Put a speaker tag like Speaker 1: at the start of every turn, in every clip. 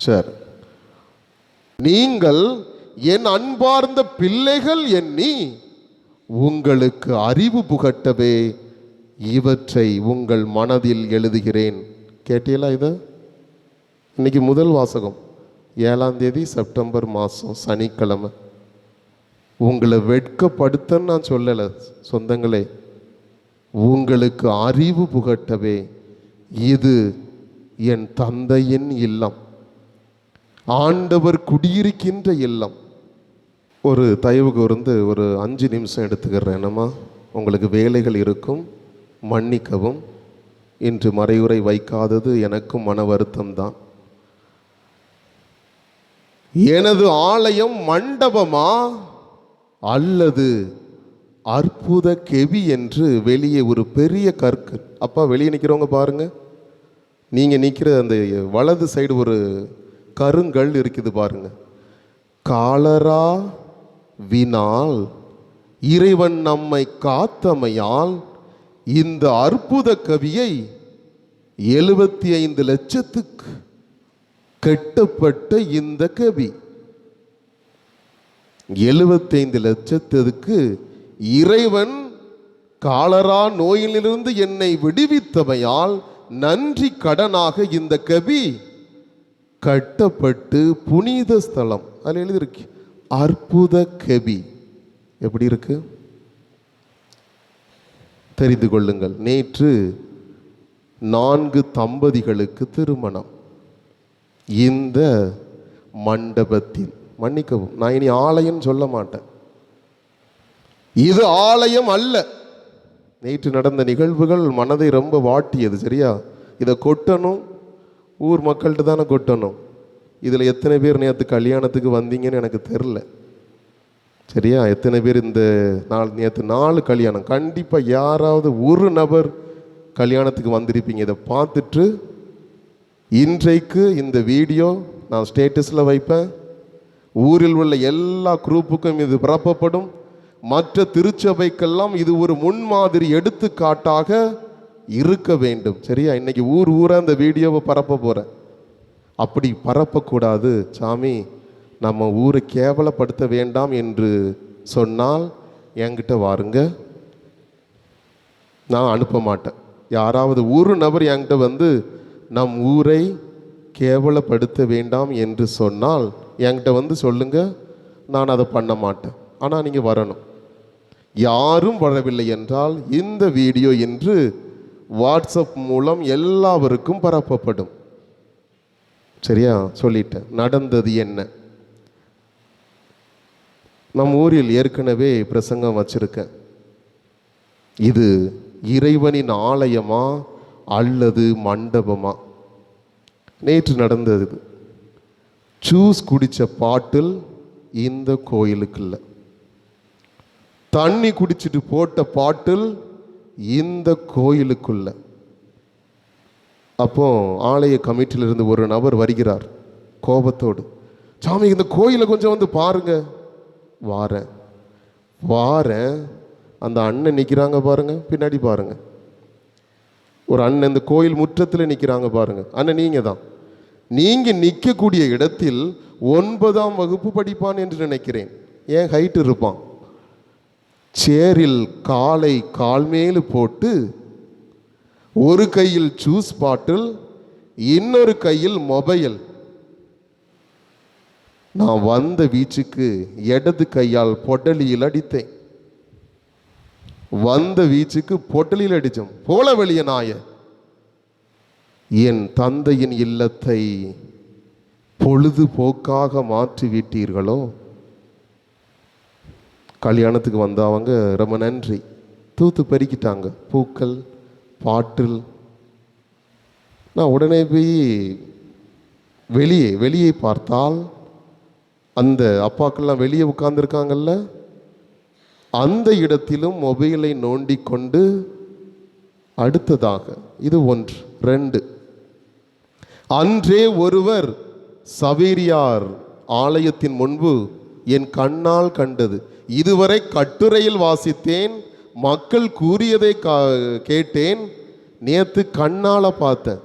Speaker 1: சரி நீங்கள் என் அன்பார்ந்த பிள்ளைகள் எண்ணி உங்களுக்கு அறிவு புகட்டவே இவற்றை உங்கள் மனதில் எழுதுகிறேன். கேட்டீங்களா இது? இன்னைக்கு முதல் வாசகம். ஏழாம் தேதி செப்டம்பர் மாதம் சனிக்கிழமை. உங்களை வெட்கப்படுத்தன்னு நான் சொல்லலை சொந்தங்களே. உங்களுக்கு அறிவு புகட்டவே இது என் தந்தையின் இல்லம். ஆண்டவர் குடியிருக்கின்ற இல்லம். ஒரு தயவு கூர்ந்து ஒரு அஞ்சு நிமிஷம் எடுத்துக்கிறேன். என்னம்மா? உங்களுக்கு வேலைகள் இருக்கும். மன்னிக்கவும். இன்று மறையுறை வைக்காதது எனக்கும் மன வருத்தம்தான். எனது ஆலயம் மண்டபமா? அல்லது அற்புத கெவி என்று வெளியே ஒரு பெரிய கற்கள். அப்பா வெளியே நிற்கிறவங்க பாருங்கள் நீங்கள் நிற்கிற அந்த வலது சைடு ஒரு கருங்கல் இருக்குது பாருங்க. காலரா வினால் இறைவன் நம்மை காத்தமையால் இந்த அற்புத கவியை எழுபத்தி ஐந்து லட்சத்துக்கு கெட்டப்பட்ட இந்த கவி. எழுபத்தைந்து லட்சத்துக்கு இறைவன் காலரா நோயிலிருந்து என்னை விடுவித்தமையால் நன்றி கடனாக இந்த கவி கட்டப்பட்டு புனித ஸ்தலம். அதில் எழுதியிருக்கு அற்புத கவி எப்படி இருக்கு? தெரிந்து கொள்ளுங்கள். நேற்று நான்கு தம்பதிகளுக்கு திருமணம். இந்த மண்டபத்தில் மன்னிக்கவும் நான் இனி ஆலயம் சொல்ல மாட்டேன். இது ஆலயம் அல்ல. நேற்று நடந்த நிகழ்வுகள் மனதை ரொம்ப வாட்டியது சரியா? இதை கொட்டணும் ஊர் மக்கள்கிட்ட தானே கொட்டணும். இதில் எத்தனை பேர் நேற்று கல்யாணத்துக்கு வந்தீங்கன்னு எனக்கு தெரில. சரியா? எத்தனை பேர் இந்த நாள் நேற்று நாலு கல்யாணம். கண்டிப்பாக யாராவது ஒரு நபர் கல்யாணத்துக்கு வந்திருப்பீங்க. இதை பார்த்துட்டு இன்றைக்கு இந்த வீடியோ நான் ஸ்டேட்டஸில் வைப்பேன். ஊரில் உள்ள எல்லா குரூப்புக்கும் இது பரப்பப்படும் மற்ற திருச்சபைக்கெல்லாம் இது ஒரு முன்மாதிரி எடுத்துக்காட்டாக இருக்க வேண்டும். சரியா? இன்னைக்கு ஊர் ஊராக அந்த வீடியோவை பரப்ப போகிறேன் அப்படி பரப்பக்கூடாது. சாமி நம்ம ஊரை கேவலப்படுத்த வேண்டாம் என்று சொன்னால் என்கிட்ட வாருங்க. நான் அனுப்ப மாட்டேன். யாராவது ஒரு நபர் என்கிட்ட வந்து நம் ஊரை கேவலப்படுத்த வேண்டாம் என்று சொன்னால் என்கிட்ட வந்து சொல்லுங்க. நான் அதை பண்ண மாட்டேன். ஆனால் நீங்கள் வரணும். யாரும் வரவில்லை என்றால் இந்த வீடியோ என்று வாட்ஸ்அப் மூலம் எல்லாருக்கும் பரப்பப்படும். சரியா? சொல்லிட்டேன். நடந்தது என்ன? நம் ஊரில் ஏற்கனவே பிரசங்கம் வச்சிருக்கேன். இது இறைவனின் ஆலயமா அல்லது மண்டபமா? நேற்று நடந்தது இது. ஜூஸ் குடித்த பாட்டில் இந்த கோயிலுக்கு இல்லை தண்ணி குடிச்சிட்டு போட்ட பாட்டில் இந்த கோயிலுக்குள்ள. அப்போ ஆலய கமிட்டியிலிருந்து ஒரு நபர் வருகிறார் கோபத்தோடு. சாமி இந்த கோயிலை கொஞ்சம் வந்து பாருங்க. வாரேன். வாரேன்? அந்த அண்ணன் நிற்கிறாங்க பாருங்க பின்னாடி பாருங்க. ஒரு அண்ணன் இந்த கோயில் முற்றத்தில் நிற்கிறாங்க பாருங்க. அண்ணன் நீங்கள் தான். நீங்கள் நிற்கக்கூடிய இடத்தில் ஒன்பதாம் வகுப்பு படிப்பான் என்று நினைக்கிறேன். ஏன் ஹைட் இருப்பான்? சேரில் காலை கால்மேலு போட்டு ஒரு கையில் ஜூஸ் பாட்டில் இன்னொரு கையில் மொபைல். நான் வந்த வீச்சுக்கு இடது கையால் பொட்டலியில் அடித்தேன். வந்த வீச்சுக்கு பொட்டலியில் அடித்தோம் போல வெளிய நாய. என் தந்தையின் இல்லத்தை பொழுதுபோக்காக மாற்றி விட்டீர்களோ கல்யாணத்துக்கு வந்தவங்க ரொம்ப நன்றி. தூத்து பெருக்கிட்டாங்க. பூக்கள் பாட்டில். நான் உடனே போய் வெளியே வெளியே பார்த்தால் அந்த அப்பாக்கள்லாம் வெளியே உட்கார்ந்துருக்காங்கல்ல? அந்த இடத்திலும் மொபைலை நோண்டி கொண்டு அடுத்ததாக இது ஒன்று ரெண்டு. அன்றே ஒருவர் சவேரியார் ஆலயத்தின் முன்பு என் கண்ணால் கண்டது. இதுவரை கட்டுரையில் வாசித்தேன் மக்கள் கூறியதை கா- கேட்டேன் நேற்று கண்ணால் பார்த்தேன்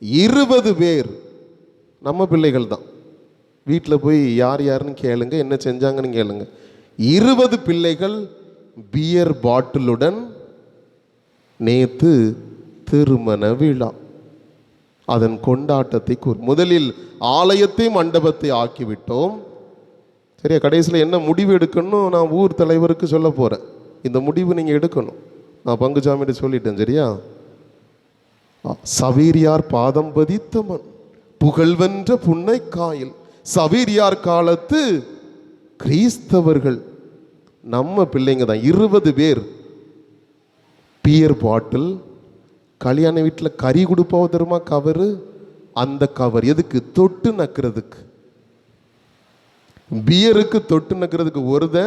Speaker 1: இருபது பேர் நம்ம பிள்ளைகள் தான் வீட்டில் போய் யார் யாருன்னு கேளுங்க என்ன செஞ்சாங்கன்னு கேளுங்க. இருபது பிள்ளைகள் பியர் பாட்டிலுடன் நேற்று திருமண விழா. அதன் கொண்டாட்டத்தை கூறு முதலில் ஆலயத்தை மண்டபத்தை ஆக்கிவிட்டோம். சரியா? கடைசியில் என்ன முடிவு எடுக்கணும் நான் ஊர் தலைவருக்கு சொல்ல போகிறேன் இந்த முடிவு நீங்கள் எடுக்கணும். நான் பங்குசாமிகிட்ட சொல்லிட்டேன் சரியா? சவீரியார் பாதம் பதித்த புகழ்வென்ற புன்னை காயில். சவீரியார் காலத்து கிறிஸ்தவர்கள். நம்ம பிள்ளைங்க தான் இருபது பேர். பியர் பாட்டில் கல்யாண வீட்டில் கறி கொடுப்பாவோ தெரியுமா? கவரு. அந்த கவர் எதுக்கு? தொட்டு நக்கிறதுக்கு. பியருக்கு தொட்டு நிற்கிறதுக்கு ஒருத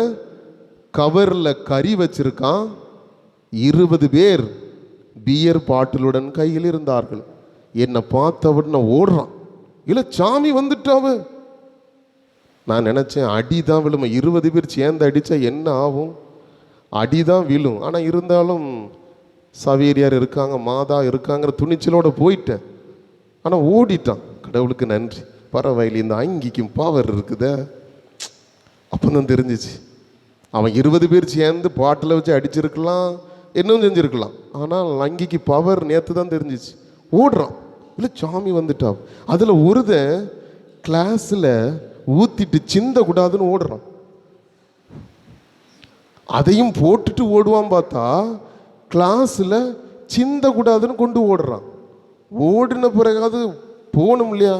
Speaker 1: கவரில் கறி வச்சிருக்கான். இருபது பேர் பியர் பாட்டிலுடன் கையில் இருந்தார்கள். என்னை பார்த்தவுடனே ஓடுறான். இல்லை சாமி வந்துட்டாவ நான் நினச்சேன் அடி தான் விழும். இருபது பேர் சேர்ந்து அடித்தா என்ன ஆகும்? அடி தான் விழும். ஆனால் இருந்தாலும் சவேரியார் இருக்காங்க மாதா இருக்காங்கிற துணிச்சலோடு போயிட்டேன். ஆனால் ஓடிட்டான். கடவுளுக்கு நன்றி. பரவாயில்லை இந்த அங்கிக்கும் பவர் இருக்குதே. அப்போ தான் தெரிஞ்சிச்சு. அவன் இருபது பேர் சேர்ந்து பாட்டில் வச்சு அடிச்சிருக்கலாம் இன்னும் செஞ்சுருக்கலாம். ஆனால் லங்கிக்கு பவர் நேற்று தான் தெரிஞ்சிச்சு. ஓடுறான். இல்லை சாமி வந்துட்டா அதில் ஒருதன் கிளாஸில் ஊற்றிட்டு சிந்த கூடாதுன்னு ஓடுறான். அதையும் போட்டுட்டு ஓடுவான் பார்த்தா கிளாஸில் சிந்த கூடாதுன்னு கொண்டு ஓடுறான். ஓடின பிறகாவது போகணும் இல்லையா?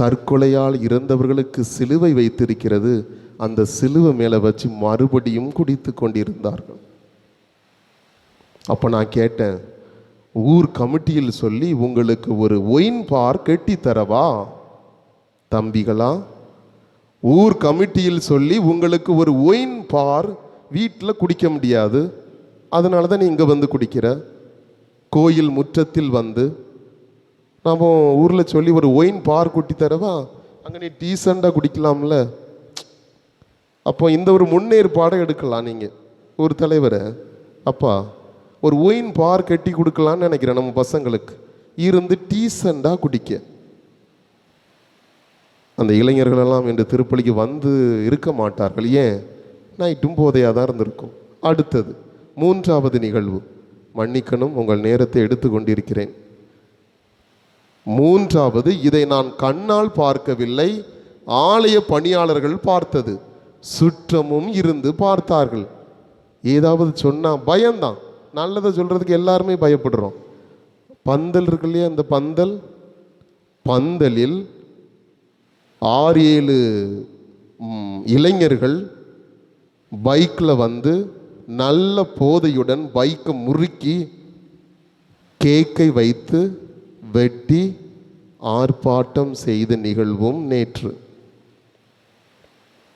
Speaker 1: தற்கொலையால் இறந்தவர்களுக்கு சிலுவை வைத்திருக்கிறது. அந்த சிலுவை மேலே வச்சு மறுபடியும் குடித்து கொண்டிருந்தார்கள். அப்போ நான் கேட்டேன் ஊர் கமிட்டியில் சொல்லி உங்களுக்கு ஒரு ஒயின் பார் கட்டி தரவா? தம்பிகளா ஊர் கமிட்டியில் சொல்லி உங்களுக்கு ஒரு ஒயின் பார் வீட்டில் குடிக்க முடியாது. அதனால தான் நீ இங்கே வந்து குடிக்கிற. கோயில் முற்றத்தில் வந்து நாம் ஊரில் சொல்லி ஒரு ஒயின் பார் குட்டி தரவா? அங்கே நீ டீசெண்டாக குடிக்கலாம்ல. அப்போ இந்த ஒரு முன்னேற்பாடை எடுக்கலாம் நீங்கள் ஒரு தலைவரை. அப்பா ஒரு ஒயின் பார் கட்டி கொடுக்கலான்னு நினைக்கிறேன் நம்ம பசங்களுக்கு. இருந்து டீசெண்டாக குடிக்க. அந்த இளைஞர்களெல்லாம் இந்த திருப்பலிக்கு வந்து இருக்க மாட்டார்கள். ஏன்? நைட்டும் போதையாக தான் இருந்திருக்கும். அடுத்தது மூன்றாவது நிகழ்வு. மன்னிக்கணும் உங்கள் நேரத்தை எடுத்துக்கொண்டிருக்கிறேன். மூன்றாவது இதை நான் கண்ணால் பார்க்கவில்லை ஆலய பணியாளர்கள் பார்த்தது. சுற்றமும் இருந்து பார்த்தார்கள். ஏதாவது சொன்னால் பயம்தான். நல்லதை சொல்கிறதுக்கு எல்லாருமே பயப்படுறோம். பந்தல் இருக்கு இல்லையா அந்த பந்தல்? பந்தலில் ஆறு ஏழு இளைஞர்கள் பைக்கில் வந்து நல்ல போதையுடன் பைக்கை முறுக்கி கேக்கை வைத்து வெட்டி ஆர்ப்பாட்டம் செய்த நிகழ்வும் நேற்று.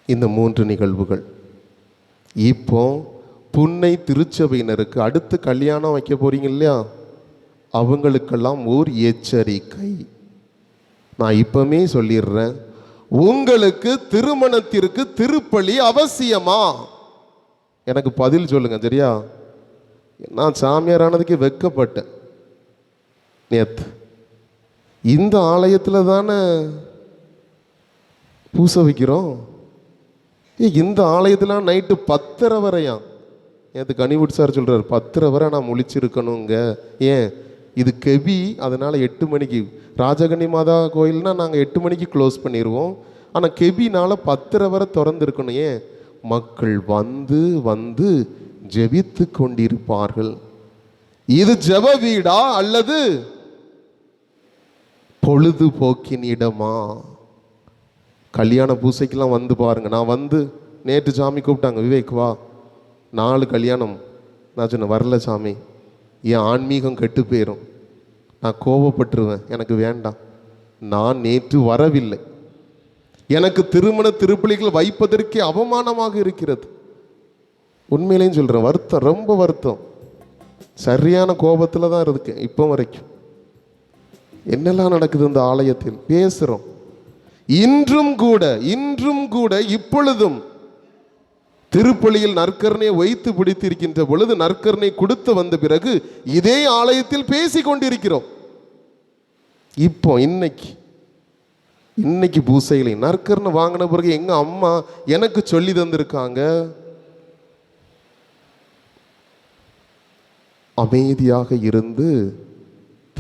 Speaker 1: இந்த மூன்று நிகழ்வுகள். இப்போ புன்னை திருச்சபையினருக்கு அடுத்து கல்யாணம் வைக்க போறீங்க இல்லையா? அவங்களுக்கெல்லாம் ஓர் எச்சரிக்கை. நான் இப்பவுமே சொல்லிடுறேன். உங்களுக்கு திருமணத்திற்கு திருப்பலி அவசியமா? எனக்கு பதில் சொல்லுங்க சரியா? நான் சாமியார் ஆனதுக்கு வெக்கப்பட்டேன். நேத்து. இந்த ஆலயத்தில் தானே பூசை வைக்கிறோம்? இந்த ஆலயத்தில் நைட்டு பத்தரை வரையாம். நேற்று கனிவுட் சார் சொல்கிறார் பத்தரை வரை நான் முழிச்சிருக்கணுங்க. ஏன்? இது கெவி அதனால் எட்டு மணிக்கு. ராஜகண்ணி மாதா கோயில்னால் நாங்கள் எட்டு மணிக்கு க்ளோஸ் பண்ணிடுவோம் ஆனால் கெபினால் பத்தரை வரை திறந்துருக்கணும். ஏன்? மக்கள் வந்து வந்து ஜெபித்து கொண்டிருப்பார்கள். இது ஜெப வீடா அல்லது பொழுதுபோக்கின் இடமா கல்யாண பூசைக்கெல்லாம் வந்து பாருங்கள் நான் வந்து நேற்று சாமி கூப்பிட்டாங்க. விவேக் வா. நாலு கல்யாணம். நான் சொன்னேன் வரல சாமி. என் ஆன்மீகம் கெட்டு போயிடும் நான் கோபப்பட்டுருவேன். எனக்கு வேண்டாம். நான் நேற்று வரவில்லை. எனக்கு திருமண திருப்பலிகள் வைப்பதற்கே அவமானமாக இருக்கிறது. உண்மையிலேயும் சொல்கிறேன் வருத்தம் ரொம்ப வருத்தம். சரியான கோபத்தில் தான் இருக்கேன் இப்போ வரைக்கும். என்னெல்லாம் நடக்குது இந்த ஆலயத்தில்? பேசுகிறோம் இன்றும் கூட இன்றும் கூட இப்பொழுதும் திருப்பலியில் நற்கருணை வைத்து பிடித்திருக்கின்ற பொழுது நற்கருணை கொடுத்து வந்த பிறகு இதே ஆலயத்தில் பேசி கொண்டிருக்கிறோம் இப்போ இன்னைக்கு இன்னைக்கு பூசைகளை நற்கர்னு வாங்கின பிறகு எங்க அம்மா எனக்கு சொல்லி தந்திருக்காங்க? அமைதியாக இருந்து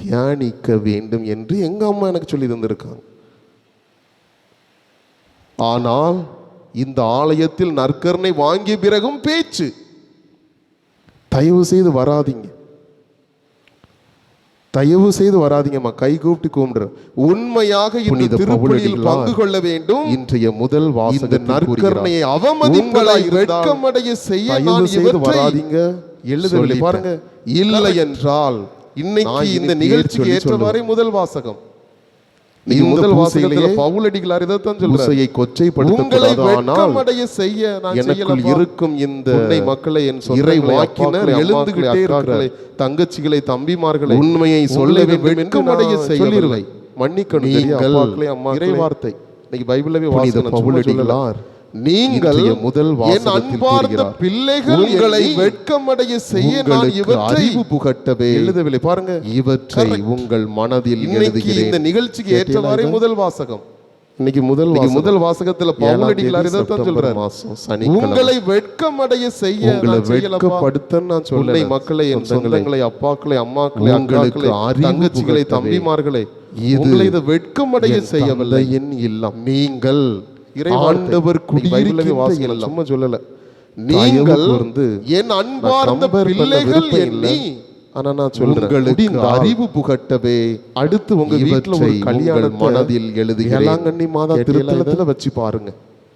Speaker 1: தியானிக்க வேண்டும் என்று எங்க அம்மா எனக்கு சொல்லி தந்திருக்காங்க. ஆனால் இந்த ஆலயத்தில் நற்கருணை வாங்கிய பிறகும் பேச்சு. தயவு செய்து வராதீங்க. தயவு செய்து வராதீங்கம்மா கை கூப்பிட்டு கும்பிடுற உண்மையாக இந்த திருப்பலியில் பங்கு கொள்ள வேண்டும்.
Speaker 2: இன்றைய முதல்
Speaker 1: இந்த நற்கருணையை. அவமதிப்பதை வெட்கமடைய செய்ய நான்
Speaker 2: செய்து
Speaker 1: இவற்றை
Speaker 2: வராதீங்க.
Speaker 1: எழுதவில்லை. பாருங்க இல்லை என்றால் இன்னைக்கு இந்த நிகழ்ச்சிக்கு ஏற்றவாறே முதல் வாசகம் முதல் வாசகத்துல பவுலடிகளார் இதைத்தான் சொல்றாரு
Speaker 2: கொச்சைப்படுத்தக்கூடாது ஆனால்
Speaker 1: செய்ய நான்
Speaker 2: எனக்குள். இருக்கும் இந்த
Speaker 1: மக்களை என்
Speaker 2: இறை வாக்கினர் எழுந்துகிட்டே
Speaker 1: அம்மாக்களை,
Speaker 2: இருக்கிறார்.
Speaker 1: அக்காக்களை, தங்கச்சிகளை தம்பிமார்களை
Speaker 2: உண்மையை சொல்ல
Speaker 1: உங்களை
Speaker 2: வேண்டும் என்று
Speaker 1: வெட்கமடைய.
Speaker 2: சொல்லிருவேன்.
Speaker 1: மன்னிக்கணும்
Speaker 2: நீங்கள்
Speaker 1: அம்மாக்களே
Speaker 2: இறை வார்த்தை.
Speaker 1: இன்னைக்கு பைபிளவே வாசகம்
Speaker 2: பவுலடிகளார்.
Speaker 1: நீங்கள்
Speaker 2: முதல்
Speaker 1: என் அன்பார்ந்த. பிள்ளைகள் உங்களை வெட்கமடைய செய்ய நான் இவற்றை
Speaker 2: புகட்டவே
Speaker 1: எழுதவில்லை பாருங்க
Speaker 2: இவற்றை. உங்கள் மனதில் எழுதுகிறேன்
Speaker 1: இந்த நிகழ்ச்சிக்கு ஏற்றவாறே? முதல் வாசகம்
Speaker 2: இன்னைக்கு முதல்.
Speaker 1: முதல் வாசகத்துல பவுலடிகளார்
Speaker 2: தேதி
Speaker 1: இதைத்தான் சொல்றாரு
Speaker 2: மாசம் சனிக்கிழமை.
Speaker 1: உங்களை வெட்கமடைய செய்ய
Speaker 2: உங்களை. வெட்கப்படுத்த நான்.
Speaker 1: உன்னை மக்களை என்
Speaker 2: சொந்தங்களே.
Speaker 1: அப்பாக்களை அம்மாக்களை அக்காக்களை தங்கச்சிகளை. தம்பிமார்களை உங்களை இதை வெட்கமடைய
Speaker 2: என்
Speaker 1: செய்யவில்லை
Speaker 2: தந்தையின் இல்லம்
Speaker 1: நீங்கள்
Speaker 2: ஆண்டவர் குடியிருக்கின்ற.
Speaker 1: சும்மா சொல்லல நீங்கள்
Speaker 2: கூர்ந்து
Speaker 1: என் அன்பார்ந்த பிள்ளைகள். எண்ணி
Speaker 2: ஆனா நான் சொல்றேன்
Speaker 1: அறிவு புகட்டவே
Speaker 2: அடுத்து உங்க வீட்டுல ஒரு கல்யாண
Speaker 1: மனதில் எழுதுகிறேன்.
Speaker 2: வேளாங்கண்ணி மாதா திருத்தலத்துல? வச்சு பாருங்க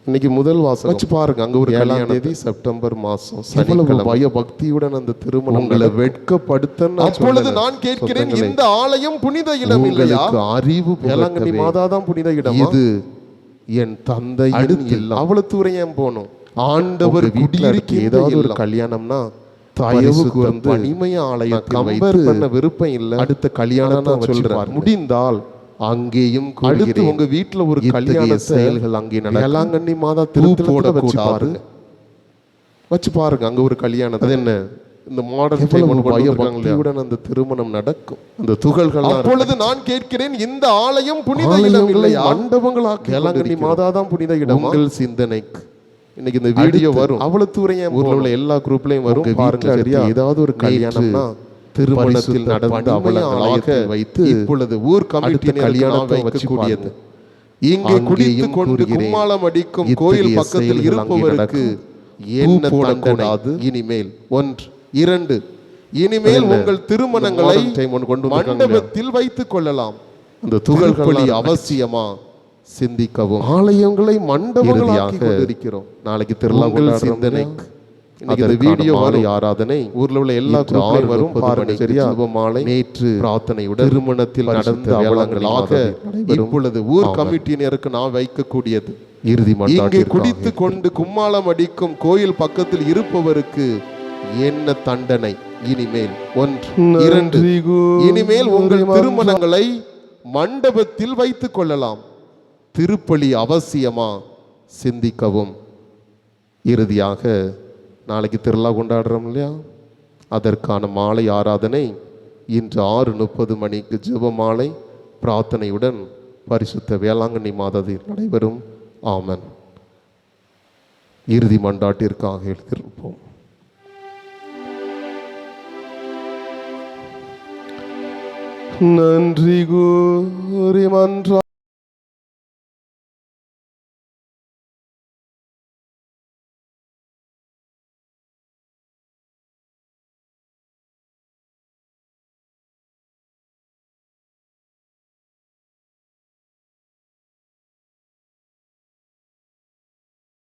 Speaker 1: இன்னைக்கு முதல் வாசகம்
Speaker 2: வச்சு பாருங்க அங்க ஒரு
Speaker 1: ஏழாம் தேதி செப்டம்பர் மாசம்
Speaker 2: எவ்வளவு பய பக்தியுடன் அந்த திருமணம்
Speaker 1: உங்களை. வெட்கப்படுத்த அப்பொழுது. நான் கேட்கிறேன். இந்த ஆலயம் புனித இடம் இல்லையா
Speaker 2: அறிவு புகட்டவே.
Speaker 1: மாதா தான் புனித இடமா
Speaker 2: இது என் தந்தையின்
Speaker 1: அடுத்து அவ்வளவு தூரம் ஏன் போகணும்
Speaker 2: ஆண்டவர் குடியிருக்க
Speaker 1: ஏதாவது ஒரு
Speaker 2: கல்யாணம்னா
Speaker 1: தயவு
Speaker 2: தயவு
Speaker 1: கூர்ந்து
Speaker 2: கூர்ந்து
Speaker 1: பணிமய ஆலயத்தில்
Speaker 2: compare
Speaker 1: வைத்து
Speaker 2: பண்ண விருப்பம் இல்ல.
Speaker 1: அடுத்த கல்யாணம்
Speaker 2: நான்
Speaker 1: சொல்றேன். முடிந்தால்
Speaker 2: அங்கேயும்
Speaker 1: அடுத்து. உங்க வீட்டுல ஒரு கல்யாண
Speaker 2: செயல்கள் அங்கே நடக்கும்.
Speaker 1: மாதா திருத்தலத்துல வச்சு. பாருங்க வச்சு பாருங்க அங்க ஒரு கல்யாணம் அது என்ன? இந்த
Speaker 2: பைய பக்தியுடன் அந்த திருமணம் நடக்கும்.
Speaker 1: அந்த துகள்கள் அப்பொழுது நான் கேட்கிறேன் இந்த ஆலயம் புனித இடம் இல்லையா?
Speaker 2: மண்டபங்களாக்கி
Speaker 1: வேளாங்கண்ணி. மாதா தான் புனித இடம்?
Speaker 2: உங்கள் சிந்தனைக்கு.
Speaker 1: இன்னைக்கு இந்த வீடியோ வரும். அவ்வளவு தூரம் ஊர்ல உள்ள எல்லா குரூப்லயும் வரும். பாருங்க சரியா?
Speaker 2: ஏதாவது ஒரு கல்யாணம்னா
Speaker 1: திருமணத்தில் நடந்த அவலங்களாக
Speaker 2: ஆலயத்தில் வைத்து
Speaker 1: இப்பொழுது ஊர் கமிட்டி
Speaker 2: வச்சு
Speaker 1: வைக்கக்கூடியது. இங்கே குடித்து கொண்டு. கும்மாளம் அடிக்கும் கோயில் பக்கத்தில் இருப்பவருக்கு. என்ன
Speaker 2: போடக்கூடாது.
Speaker 1: இனிமேல் ஒன்று. இரண்டு. இனிமேல்? உங்கள் திருமணங்களை? மண்டபத்தில் வைத்துக் கொள்ளலாம்.
Speaker 2: அந்த
Speaker 1: துகள்களி அவசியமா? சிந்திக்கவும்.
Speaker 2: ஆலயங்களை மண்டபங்களாக்கி
Speaker 1: இறுதியாக
Speaker 2: கொண்டிருக்கிறோம்.
Speaker 1: நாளைக்கு திருவிழா
Speaker 2: அதற்கான
Speaker 1: வீடியோ
Speaker 2: மாலை. ஆராதனை
Speaker 1: ஊர்ல உள்ள எல்லா
Speaker 2: இன்று
Speaker 1: குரூப்லையும்
Speaker 2: ஆறு
Speaker 1: வரும்
Speaker 2: முப்பது
Speaker 1: பாருங்க
Speaker 2: மணிக்கு
Speaker 1: சரியா?
Speaker 2: ஜெபமாலை
Speaker 1: நேற்று
Speaker 2: பிரார்த்தனையுடன்
Speaker 1: திருமணத்தில் நடந்த அவலங்களாக. இப்பொழுது ஊர். கமிட்டியினருக்கு நான் வைக்கக்கூடியது.
Speaker 2: இறுதி
Speaker 1: இங்கே குடித்து கொண்டு கும்மாளம் அடிக்கும் கோயில் பக்கத்தில் இருப்பவருக்கு என்ன தண்டனை? இனிமேல் ஒன்று இரண்டு. இனிமேல் உங்கள் திருமணங்களை மண்டபத்தில் வைத்துக் கொள்ளலாம். திருப்பலி அவசியமா? சிந்திக்கவும். இறுதியாக நாளைக்கு திருவிழா கொண்டாடுறோம் இல்லையா? அதற்கான மாலை ஆராதனை இன்று ஆறு முப்பது மணிக்கு ஜெப மாலை பிரார்த்தனையுடன் பரிசுத்த வேளாங்கண்ணி மாதத்தில் நடைபெறும். ஆமன். இறுதி மண்டாட்டிற்காக எழுதியிருப்போம்.
Speaker 2: நன்றி கூறி மன்றா